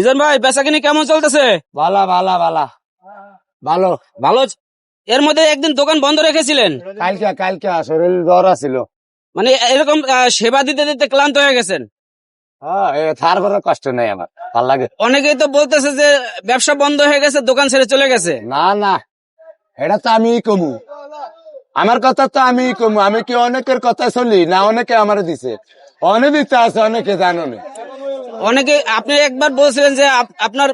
মিজান ভাই বেচাকিনি কেমন চলতেছে? ভালা ভালা ভালা। ভালো। ভালো এর মধ্যে একদিন দোকান বন্ধ রেখেছিলেন? কালকে কালকে শরীর জ্বর আছিল। মানে এরকম সেবা দিতে দিতে ক্লান্ত হয়ে গেছেন? হ্যাঁ কষ্ট নেই আমার। ভালো লাগে। অনেকেই তো বলতেছে যে ব্যবসা বন্ধ হয়ে গেছে দোকান ছেড়ে চলে গেছে। না না। এটা তো আমি কমু। আমার কথা তো আমি কমু। আমি কি অনেকের কথা চলি না অনেকে আমার দিছে। অনেক দিতে আছে অনেকে জানো না। অনেকে আপনি একবার বলছিলেন যে আপনার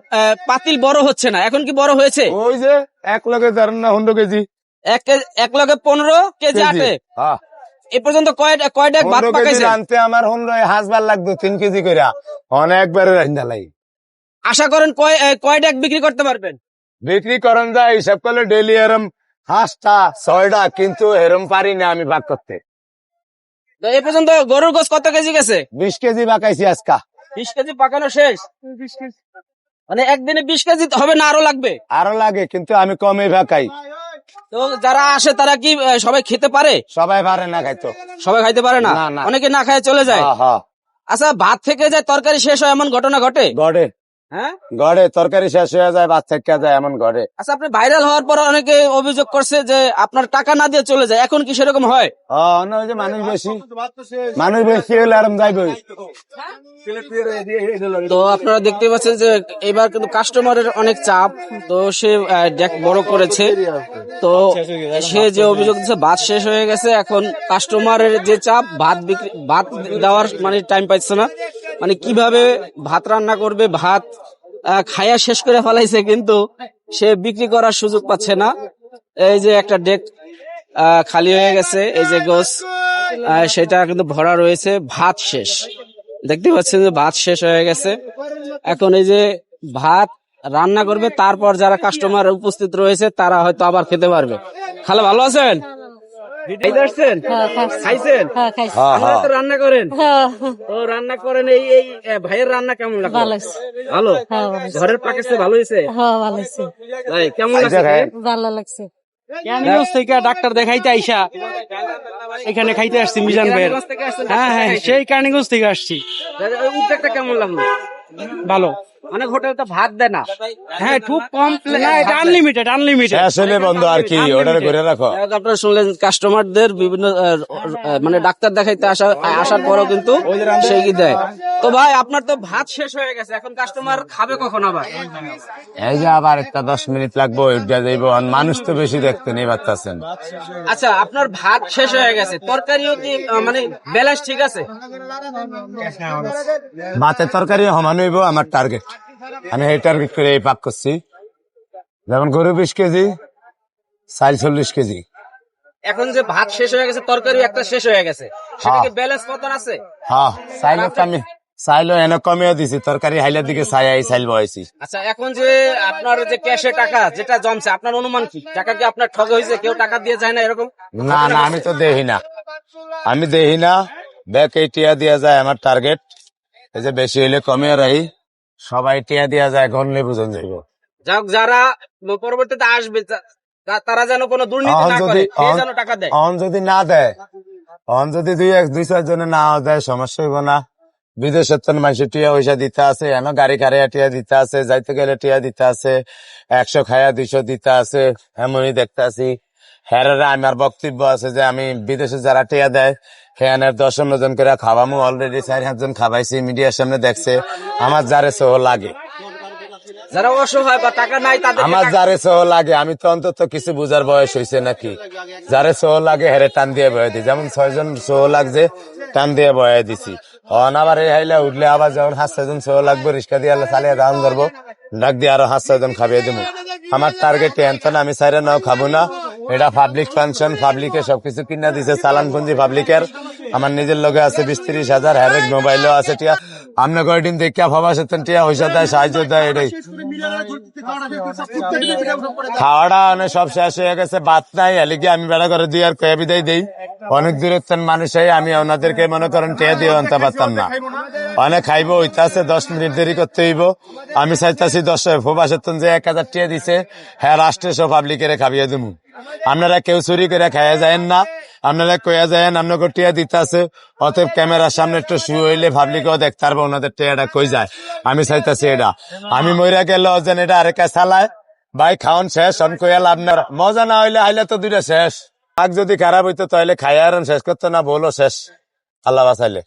পাতিল বড় হচ্ছে না। এখন কি বড় হয়েছে? ওই যে এক লগে ধরেন না হুন্ডো কেজি। এক লগে পনেরো কেজি আটে? হ্যাঁ। এ পর্যন্ত কয় কয় ডেক ভাত কেজি পাকাইছে আনতে আমার হুন্ডো হাজবার লাগতো তিন কেজি করে অনেকবারে রান্না লাগে আশা করেন কয় আহ, কয় ডেক বিক্রি করতে পারবেন? বিক্রি করেন হিসাব করলে ডেলি এরম হাঁসটা ছয়টা কিন্তু এরম পারি না আমি ভাগ করতে। এ পর্যন্ত গরুর গোস কত কেজি গেছে? বিশ কেজি বাকাইছি আজকা। বিশ কেজি পাকানো শেষ। মানে একদিনে বিশ কেজি হবে না আরও লাগবে? আরও লাগে কিন্তু আমি কমে ভাকাই। তো যারা আসে তারা কি সবাই খেতে পারে? সবাই পারে না খাইতো। সবাই খাইতে পারে না। অনেকে না খায় চলে যায়? হ্যাঁ, হ্যাঁ। আচ্ছা ভাত থেকে যায় তরকারি শেষ হয় এমন ঘটনা ঘটে? গড়ে হ্যাঁ? গড়ে তরকারি শেষ হয়ে যায় বাচ্চা যায় এমন গড়ে আচ্ছা আপনি ভাইরাল হওয়ার পর অনেকে অভিযোগ করছে যে আপনার টাকা না দিয়ে চলে যায়। এখন কি সেরকম হয়? হ্যাঁ না ওই যে মানুষ বেশি। মানুষ বেশি হলে আরাম যাইবই। তো আপনারা দেখতে পাচ্ছেন যে এবার কিন্তু কাস্টমারের অনেক চাপ। তো সে ডেক বড় করেছে। তো সে যে অভিযোগ দিচ্ছে ভাত শেষ হয়ে গেছে। এখন কাস্টমারের যে চাপ ভাত বিক্রি ভাত দেওয়ার মানে টাইম পাইছে না। মানে কীভাবে ভাত রান্না করবে, ভাত খায়া শেষ করে ফেলাইছে কিন্তু সে বিক্রি করার সুযোগ পাচ্ছে না। এই যে একটা ডেক খালি হয়ে গেছে, এই যে গোস সেটা কিন্তু ভরা রয়েছে, ভাত শেষ। দেখতে পাচ্ছেন যে ভাত শেষ হয়ে গেছে। এখন এই যে ভাত রান্না করবে, তারপর যারা কাস্টমার উপস্থিত রয়েছে, তারা হয়তো আবার খেতে পারবে। খালা, ভালো আছেন? খাইতে আসছেন? হ্যাঁ, খাইছি। খাইছেন? হ্যাঁ, খাইছি। হ্যাঁ আপনারা হ্যাঁ তো রান্না করেন? হ্যাঁ, তো রান্না করেন এই এই ভাইয়ের রান্না কেমন লাগল? ভালো হয়েছে। ভালো? হ্যাঁ, ভালো হয়েছে। ঘরের পাকেছে ভালো হয়েছে? হ্যাঁ, ভালো হয়েছে। কেমন আচ্ছা, লাগছে ভালো লাগছে। ডাক্তার দেখাইতে আইসা এখানে খাইতে আসছি মিজান ভাইয়ের। হ্যাঁ হ্যাঁ। সেই কেরানীগঞ্জ থেকে আসছি। উদ্যোগটা কেমন লাগল? ভালো। অনেক হোটেল তো ভাত দেয় না। হ্যাঁ খুব কম প্লে- না এটা আনলিমিটেড আনলিমিটেড শেষ বন্ধ আর কি অর্ডার করে রাখো। আপনারা শুনলেন কাস্টমারদের বিভিন্ন মানে ডাক্তার দেখাইতে আসা আসার পরও কিন্তু সেই দেয়। তো ভাই আপনার তো ভাত শেষ হয়ে গেছে। এখন কাস্টমার খাবে কখন আবার? এই যে আবার একটা দশ মিনিট লাগবো যাইব মানুষ তো বেশি দেখতে নেই পারতেছেন আচ্ছা আপনার ভাত শেষ হয়ে গেছে। তরকারিও কি মানে ব্যালেন্স ঠিক আছে? ভাতের তরকারি সমান হইব আমার টার্গেট আমি এই টার্গেট করে এই পাক করছি। যেমন গরু বিশ কেজি চাল চল্লিশ কেজি। এখন যে ভাত শেষ হয়ে গেছে তরকারি একটা শেষ হয়ে গেছে। সেটা কি। ব্যালেন্স মতন আছে? হ্যাঁ চাইল আমি চাইল এনে কমিয়ে দিছি তরকারি হাইলার দিকে চাই এই চাইল আচ্ছা এখন যে আপনার যে ক্যাশে টাকা যেটা জমছে আপনার অনুমান কি? টাকা কি আপনার ঠগে হয়েছে? কেউ টাকা দিয়ে যায় না এরকম? না না আমি তো দেখি না। আমি দেখি না। ব্যাগ এই টিয়া দিয়া যায় আমার টার্গেট এই যে বেশি হইলে কমিয়ে রাখি সবাই টিয়া দিয়া যায় গনলে বুঝন যাইব। যাক যারা পরবর্তীতে আসবে তারা যেন কোনো দুর্নীতি না করে যেন টাকা দেয়? অহন যদি না দেয় অহন যদি দুই এক দুই চার জনে না দেয় সমস্যা হইব না। বিদেশের তো মাইসে টিয়া পয়সা দিতে আছে এন গাড়ি খাড়িয়া টিয়া দিতে আছে যাইতে গেলে টিয়া দিতে আছে একশো খায়া দুইশো দিতে আছে এমনই দেখতে আছি হ্যারের আমার বক্তব্য আছে যে আমি বিদেশে যারা টিয়া দেয় হ্যানের দশ পনেরো জন করে খাওয়ামু অলরেডি চার পাঁচজন খাবাইছি মিডিয়ার সামনে দেখছে আমার যারে সহ লাগে। যারা অসহায় বা টাকা নাই তাদের আমার যারে সহ লাগে আমি তো অন্তত কিছু বুঝার বয়স হয়েছে নাকি? যারে সহ লাগে হেরে টান দিয়ে বয়ে দিই। যেমন ছয়জন সহ লাগছে টান দিয়ে বয়ে দিছি। হন আবার এই হাইলা উঠলে আবার যখন হাত ছয়জন সহ লাগবে, রিক্সা দিয়ে আল্লাহ চালিয়ে দাম ধরবো। ডাক দিয়ে আরও হাত ছয়জন খাবিয়ে দেবো আমার টার্গেট টেনশন আমি সাইরে নাও খাব না। এটা পাবলিক ফাংশন পাবলিকে সবকিছু কিনা দিছে চালান পুঞ্জি পাবলিকের আমার নিজের লগে আছে বিশ ত্রিশ হাজার, হ্যারেক মোবাইলও আছে টিয়া। আপনি কয়দিন দেখিয়া ভাবা সেতন টিয়া পয়সা দেয় সাহায্য দেয় এটাই। খাওয়াটা মানে সব শেষ হয়ে গেছে বাত নাই এলিকে আমি বেড়া করে দিই আর কয়ে বিদায় দেই। অনেক দূরত্বের মানুষ হয়ে আমি ওনাদেরকে মনে করেন টিয়া দিয়ে আনতে পারতাম না। অনেক খাইবো, হইতাছে, দশ মিনিট দেরি করতে হইব। আমি চাইতাছি দশ প্রবাসের যে এক হাজার টিয়া দিছে হ্যাঁ রাষ্ট্রে সব পাবলিকের খাবিয়ে দেবো আপনারা কেউ চুরি করে খাইয়া যায় না। আপনারা কইয়া যায় আপনাকে টিয়া দিতে আছে। অতএব ক্যামেরার সামনে একটু শু হইলে ভাবলিকেও দেখতে পারব ওনাদের টিয়াটা কই যায়। আমি চাইতেছি এটা। আমি মইরা গেলে অজেন এটা আরেকা চালায়। ভাই, খাওন শেষ অন কইয়া লাভ না মজা না হইলে আইলে তো দুইটা শেষ। আগ যদি খারাপ হইতো তাহলে খাইয়া আর শেষ করতো না বলো শেষ। আল্লাহ বাঁচাইলে।